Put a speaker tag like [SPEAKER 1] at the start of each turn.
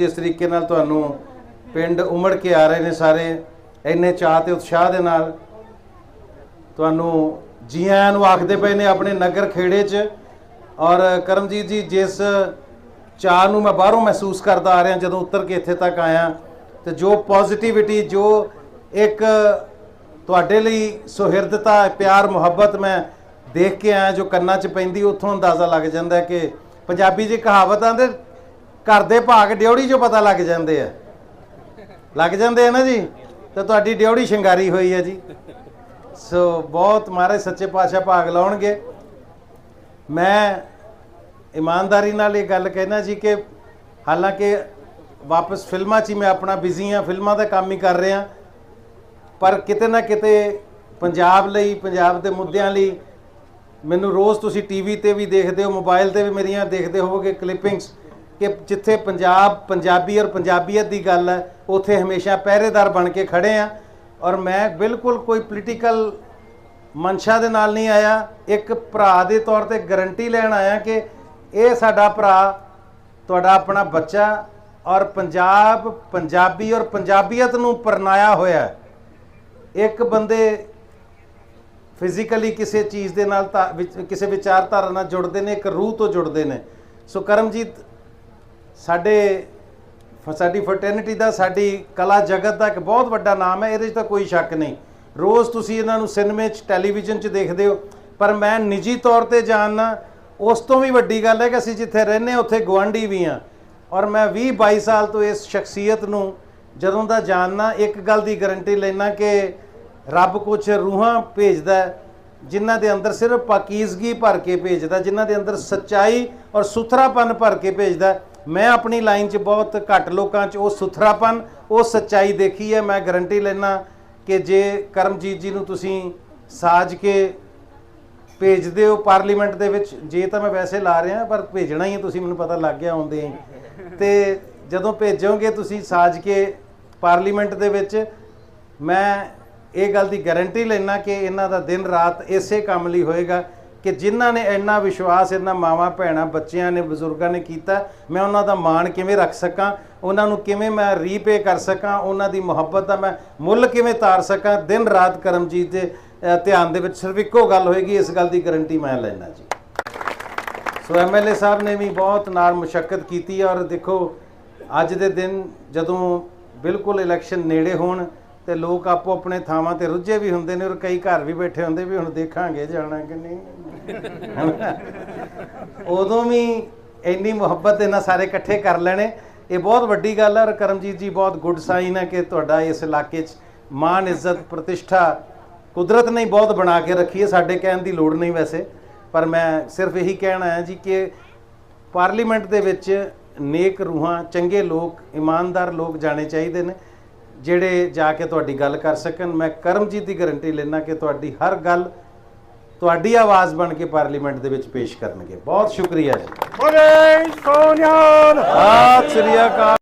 [SPEAKER 1] ਜਿਸ ਤਰੀਕੇ ਨਾਲ ਤੁਹਾਨੂੰ ਪਿੰਡ ਉਮੜ ਕੇ ਆ ਰਹੇ ਨੇ ਸਾਰੇ, ਇੰਨੇ ਚਾਅ ਤੇ ਉਤਸ਼ਾਹ ਦੇ ਨਾਲ। ਤੁਹਾਨੂੰ ਜੀ ਆਇਆਂ ਨੂੰ ਆਖਦੇ ਪਏ ਨੇ ਆਪਣੇ ਨਗਰ ਖੇੜੇ 'ਚ। ਔਰ ਕਰਮਜੀਤ ਜੀ, ਜਿਸ ਚਾਹ ਨੂੰ ਮੈਂ ਬਾਹਰੋਂ ਮਹਿਸੂਸ ਕਰਦਾ ਆ ਰਿਹਾ, ਜਦੋਂ ਉੱਤਰ ਕੇ ਇੱਥੇ ਤੱਕ ਆਇਆ, ਤੇ ਜੋ ਪੋਜ਼ਿਟਿਵਿਟੀ ਜੋ ਇੱਕ ਤੁਹਾਡੇ ਲਈ ਸੁਹਿਰਦਤਾ, ਪਿਆਰ, ਮੁਹੱਬਤ ਮੈਂ ਦੇਖ ਕੇ ਆਇਆ, ਜੋ ਕੰਨਾਂ 'ਚ ਪੈਂਦੀ, ਉੱਥੋਂ ਅੰਦਾਜ਼ਾ ਲੱਗ ਜਾਂਦਾ ਕਿ ਪੰਜਾਬੀ 'ਚ ਕਹਾਵਤ ਆਂਦੇ ਘਰ ਦੇ ਭਾਗ ਡਿਉੜੀ 'ਚੋਂ ਪਤਾ ਲੱਗ ਜਾਂਦੇ ਆ। ਲੱਗ ਜਾਂਦੇ ਆ ਨਾ ਜੀ? ਤੇ ਤੁਹਾਡੀ ਡਿਉੜੀ ਸ਼ਿੰਗਾਰੀ ਹੋਈ ਹੈ ਜੀ। ਸੋ ਬਹੁਤ ਮਹਾਰਾਜ ਸੱਚੇ ਪਾਤਸ਼ਾਹ ਭਾਗ ਲਾਉਣਗੇ। ਮੈਂ ਇਮਾਨਦਾਰੀ ਨਾਲ ਇਹ ਗੱਲ ਕਹਿਣਾ ਜੀ ਕਿ ਹਾਲਾਂਕਿ ਵਾਪਸ ਫਿਲਮਾਂ 'ਚ ਹੀ ਮੈਂ ਆਪਣਾ ਬਿਜ਼ੀ ਹਾਂ, ਫਿਲਮਾਂ ਦਾ ਕੰਮ ਹੀ ਕਰ ਰਿਹਾ। ਪਰ ਕਿਤੇ ਨਾ ਕਿਤੇ ਪੰਜਾਬ ਲਈ, ਪੰਜਾਬ ਦੇ ਮੁੱਦਿਆਂ ਲਈ ਮੈਨੂੰ ਰੋਜ਼ ਤੁਸੀਂ ਟੀਵੀ ਤੇ ਵੀ ਦੇਖਦੇ ਹੋ, ਮੋਬਾਈਲ ਤੇ ਵੀ ਮੇਰੀਆਂ ਦੇਖਦੇ ਹੋਵੋਗੇ ਕਲਿੱਪਿੰਗਸ ਕਿ ਜਿੱਥੇ ਪੰਜਾਬ, ਪੰਜਾਬੀ ਔਰ ਪੰਜਾਬੀਅਤ ਦੀ ਗੱਲ ਹੈ, ਉੱਥੇ ਹਮੇਸ਼ਾ ਪਹਿਰੇਦਾਰ ਬਣ ਕੇ ਖੜੇ ਆ। ਔਰ ਮੈਂ ਬਿਲਕੁਲ ਕੋਈ ਪੋਲੀਟੀਕਲ ਮਨਸ਼ਾ ਦੇ ਨਾਲ ਨਹੀਂ ਆਇਆ। ਇੱਕ ਭਰਾ ਦੇ ਤੌਰ ਤੇ ਗਾਰੰਟੀ ਲੈਣ ਆਇਆ ਕਿ ਇਹ ਸਾਡਾ ਭਰਾ, ਤੁਹਾਡਾ ਆਪਣਾ ਬੱਚਾ ਔਰ ਪੰਜਾਬ, ਪੰਜਾਬੀ ਔਰ ਪੰਜਾਬੀਅਤ ਨੂੰ ਪਰਨਾਇਆ ਹੋਇਆ ਇੱਕ ਬੰਦੇ ਫਿਜ਼ੀਕਲੀ ਕਿਸੇ ਚੀਜ਼ ਦੇ ਨਾਲ ਤਾਂ, ਵਿੱਚ- ਕਿਸੇ ਵਿਚਾਰਧਾਰਾ ਨਾਲ ਜੁੜਦੇ ਨੇ, ਇੱਕ ਰੂਹ ਤੋਂ ਜੁੜਦੇ ਨੇ। ਸੋ ਕਰਮਜੀਤ ਸਾਡੇ ਫ- ਸਾਡੀ ਫਰਟਰਨਿਟੀ ਦਾ ਸਾਡੀ ਕਲਾ ਜਗਤ ਦਾ ਇੱਕ ਬਹੁਤ ਵੱਡਾ ਨਾਮ ਹੈ ਇਹਦੇ 'ਚ ਤਾਂ ਕੋਈ ਸ਼ੱਕ ਨਹੀਂ। ਰੋਜ਼ ਤੁਸੀਂ ਇਹਨਾਂ ਨੂੰ ਸਿਨੇਮੇ 'ਚ ਟੈਲੀਵਿਜ਼ਨ 'ਚ ਦੇਖਦੇ ਹੋ। ਪਰ ਮੈਂ ਨਿੱਜੀ ਤੌਰ ਤੇ ਜਾਣਨਾ ਉਸ ਤੋਂ ਵੀ ਵੱਡੀ ਗੱਲ ਹੈ ਕਿ ਅਸੀਂ ਜਿੱਥੇ ਰਹਿੰਦੇ ਹਾਂ ਉੱਥੇ ਗਵਾਂਢੀ ਵੀ ਹਾਂ। ਔਰ ਮੈਂ 20 22 ਸਾਲ ਤੋਂ ਇਸ ਸ਼ਖਸੀਅਤ ਨੂੰ ਜਦੋਂ ਦਾ ਜਾਣਨਾ ਇੱਕ ਗੱਲ ਦੀ ਗਾਰੰਟੀ ਲੈਣਾ ਕਿ ਰੱਬ ਕੁਝ ਰੂਹਾਂ ਭੇਜਦਾ ਹੈ, ਜਿਨ੍ਹਾਂ ਦੇ ਅੰਦਰ ਸਿਰਫ ਪਾਕੀਜ਼ਗੀ ਭਰ ਕੇ ਭੇਜਦਾ ਜਿਨ੍ਹਾਂ ਦੇ ਅੰਦਰ ਸੱਚਾਈ ਔਰ ਸੁਥਰਾਪਨ ਭਰ ਕੇ ਭੇਜਦਾ। ਮੈਂ ਆਪਣੀ ਲਾਈਨ 'ਚ ਬਹੁਤ ਘੱਟ ਲੋਕਾਂ 'ਚ ਉਹ ਸੁਥਰਾਪਨ, ਉਹ ਸੱਚਾਈ ਦੇਖੀ ਹੈ, ਮੈਂ ਗਾਰੰਟੀ ਲੈਣਾ ਕਿ ਜੇ ਕਰਮਜੀਤ ਜੀ ਨੂੰ ਤੁਸੀਂ ਸਾਜ ਕੇ ਭੇਜਦੇ ਹੋ ਪਾਰਲੀਮੈਂਟ ਦੇ ਵਿੱਚ, ਜੇ ਤਾਂ ਮੈਂ ਵੈਸੇ ਲਾ ਰਿਹਾ, ਪਰ ਭੇਜਣਾ ਹੀ ਹੈ, ਤੁਸੀਂ ਮੈਨੂੰ ਪਤਾ ਲੱਗ ਗਿਆ ਆਉਂਦੇ ਹੀ। ਤੇ ਜਦੋਂ ਭੇਜੋਗੇ ਤੁਸੀਂ ਸਾਜ ਕੇ ਪਾਰਲੀਮੈਂਟ ਦੇ ਵਿੱਚ, ਮੈਂ ਇਹ ਗੱਲ ਦੀ ਗਾਰੰਟੀ ਲੈਣਾ ਕਿ ਇਹਨਾਂ ਦਾ ਦਿਨ ਰਾਤ ਇਸੇ ਕੰਮ ਲਈ ਹੋਏਗਾ। ਕਿ ਜਿਨ੍ਹਾਂ ਨੇ ਇੰਨਾ ਵਿਸ਼ਵਾਸ ਇਹਨਾਂ ਮਾਵਾਂ, ਭੈਣਾਂ, ਬੱਚਿਆਂ ਨੇ, ਬਜ਼ੁਰਗਾਂ ਨੇ ਕੀਤਾ, ਮੈਂ ਉਹਨਾਂ ਦਾ ਮਾਣ ਕਿਵੇਂ ਰੱਖ ਸਕਾਂ? ਉਹਨਾਂ ਨੂੰ ਕਿਵੇਂ ਮੈਂ ਰੀਪੇ ਕਰ ਸਕਾਂ? ਉਹਨਾਂ ਦੀ ਮੁਹੱਬਤ ਦਾ ਮੈਂ ਮੁੱਲ ਕਿਵੇਂ ਤਾਰ ਸਕਾਂ? ਦਿਨ ਰਾਤ ਕਰਮਜੀਤ ਦੇ ਧਿਆਨ ਦੇ ਵਿੱਚ ਸਿਰਫ ਇੱਕੋ ਗੱਲ ਹੋਏਗੀ, ਇਸ ਗੱਲ ਦੀ ਗਾਰੰਟੀ ਮੈਂ ਲੈਣਾ ਜੀ। ਸੋ ਐਮਐਲਏ ਸਾਹਿਬ ਨੇ ਵੀ ਬਹੁਤ ਨਾਲ ਮੁਸ਼ਕਲ ਕੀਤੀ ਔਰ ਦੇਖੋ, ਅੱਜ ਦੇ ਦਿਨ ਜਦੋਂ ਬਿਲਕੁਲ ਇਲੈਕਸ਼ਨ ਨੇੜੇ ਹੋਣ ਤੇ ਲੋਕ ਆਪੋ ਆਪਣੇ ਥਾਵਾਂ ਤੇ ਰੁੱਝੇ ਵੀ ਹੁੰਦੇ ਨੇ ਔਰ ਕਈ ਘਰ ਵੀ ਬੈਠੇ ਹੁੰਦੇ ਵੀ ਹੁਣ ਦੇਖਾਂਗੇ ਜਾਣਾ ਕਿ ਨਹੀਂ ਹਨਾ? ਉਦੋਂ ਵੀ ਇੰਨੀ ਮੁਹੱਬਤ ਇਹਨਾਂ ਸਾਰੇ ਇਕੱਠੇ ਕਰ ਲੈਣੇ, ਇਹ ਬਹੁਤ ਵੱਡੀ ਗੱਲ ਹੈ ਔਰ ਕਰਮਜੀਤ ਜੀ ਬਹੁਤ ਗੁੱਡ ਸਾਈਨ ਹੈ ਕਿ ਤੁਹਾਡਾ ਇਸ ਇਲਾਕੇ 'ਚ ਮਾਨ ਇੱਜ਼ਤ, ਪ੍ਰਤਿਸ਼ਠਾ ਕੁਦਰਤ ਨੇ ਬਹੁਤ ਬਣਾ ਕੇ ਰੱਖੀ ਹੈ, ਸਾਡੇ ਕਹਿਣ ਦੀ ਲੋੜ ਨਹੀਂ ਵੈਸੇ ਪਰ ਮੈਂ ਸਿਰਫ ਇਹੀ ਕਹਿਣਾ ਹੈ ਜੀ ਕਿ ਪਾਰਲੀਮੈਂਟ ਦੇ ਵਿੱਚ ਨੇਕ ਰੂਹਾਂ, ਚੰਗੇ ਲੋਕ, ਇਮਾਨਦਾਰ ਲੋਕ ਜਾਣੇ ਚਾਹੀਦੇ ਨੇ ਜਿਹੜੇ ਜਾ ਕੇ ਤੁਹਾਡੀ ਗੱਲ ਕਰ ਸਕਣ ਮੈਂ ਕਰਮਜੀਤ ਦੀ ਗਾਰੰਟੀ ਲੈਣਾ ਕਿ ਤੁਹਾਡੀ ਹਰ ਗੱਲ ਤੁਹਾਡੀ ਆਵਾਜ਼ ਬਣ ਕੇ ਪਾਰਲੀਮੈਂਟ ਦੇ ਵਿੱਚ ਪੇਸ਼ ਕਰਨਗੇ। ਬਹੁਤ ਸ਼ੁਕਰੀਆ ਜੀ।
[SPEAKER 2] ਬੋਲੇ ਸੋਨਿਆਲ।
[SPEAKER 1] ਸਤਿ ਸ੍ਰੀ ਅਕਾਲ।